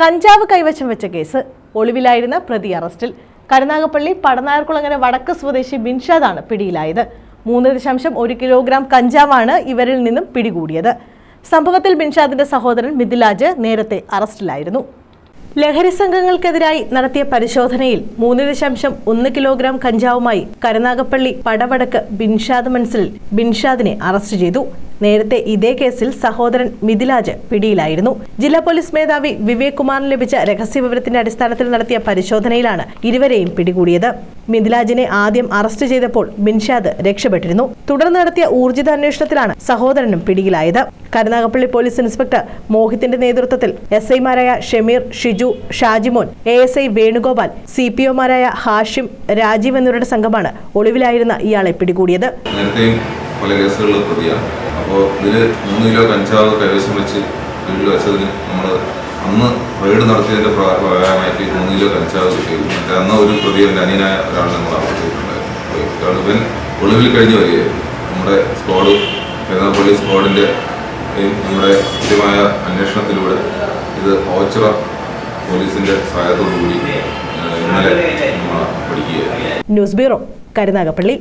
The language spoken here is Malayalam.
കഞ്ചാവ് കൈവശം വെച്ച കേസ് ഒളിവിലായിരുന്ന പ്രതി അറസ്റ്റിൽ. കരുനാഗപ്പള്ളി പടനായർകുളങ്ങര വടക്ക് സ്വദേശി ബിൻഷാദാണ് പിടിയിലായത്. മൂന്ന് ദശാംശം ഒരു കിലോഗ്രാം കഞ്ചാവാണ് ഇവരിൽ നിന്നും പിടികൂടിയത്. സംഭവത്തിൽ ബിൻഷാദിന്റെ സഹോദരൻ മിഥിലാജ് നേരത്തെ അറസ്റ്റിലായിരുന്നു. ലഹരി സംഘങ്ങൾക്കെതിരായി നടത്തിയ പരിശോധനയിൽ മൂന്ന് ദശാംശം ഒന്ന് കിലോഗ്രാം കഞ്ചാവുമായി കരുനാഗപ്പള്ളി പടവടക്ക് ബിൻഷാദ് മൻസിൽ ബിൻഷാദിനെ അറസ്റ്റ് ചെയ്തു. നേരത്തെ ഇതേ കേസിൽ സഹോദരൻ മിഥിലാജ് പിടിയിലായിരുന്നു. ജില്ലാ പോലീസ് മേധാവി വിവേക് കുമാറിന് ലഭിച്ച രഹസ്യവിവരത്തിന്റെ അടിസ്ഥാനത്തിൽ നടത്തിയ പരിശോധനയിലാണ് ഇരുവരെയും പിടികൂടിയത്. മിഥിലാജിനെ ആദ്യം അറസ്റ്റ് ചെയ്തപ്പോൾ ബിൻഷാദ് രക്ഷപ്പെട്ടിരുന്നു. തുടർന്ന് നടത്തിയ ഊർജിത അന്വേഷണത്തിലാണ് സഹോദരനും പിടിയിലായത്. കരുനാഗപ്പള്ളി പോലീസ് ഇൻസ്പെക്ടർ മോഹിത്തിന്റെ നേതൃത്വത്തിൽ എസ് ഐമാരായ Shameer Shiju Shajimon A S I Venugopal C P ഒമാരായ Hashim Rajeev എന്നിവരുടെ സംഘമാണ് ഒളിവിലായിരുന്ന ഇയാളെ പിടികൂടിയത്. പല കേസുകളിൽ പ്രതിയാണ്. അപ്പോൾ ഇതിൽ മൂന്ന് കിലോ കഞ്ചാവ് കൈവശം വെച്ച് വീട്ടിൽ വെച്ചതിന് നമ്മൾ അന്ന് റെയ്ഡ് നടത്തിയതിന്റെ പ്ര- പ്രകാരമായിട്ട് മൂന്ന് കിലോ കഞ്ചാവ് കിട്ടിയിരുന്നു. മറ്റേ അന്ന് ഒരു പ്രതി എന്റെ അനിയനായ ഒരാൾ നമ്മൾ അപ്പോൾ ഇവൻ ഒളിവിൽ കഴിഞ്ഞ് വരികയായിരുന്നു. നമ്മുടെ സ്ക്വാഡ് പെരുന്നാപ്പള്ളി സ്ക്വാഡിന്റെ നമ്മുടെ കൃത്യമായ അന്വേഷണത്തിലൂടെ ഇത് ഓച്ചിറ പോലീസിന്റെ സഹായത്തോടു കൂടി ഇന്നലെ പഠിക്കുകയായിരുന്നു. News bureau Karunagappally.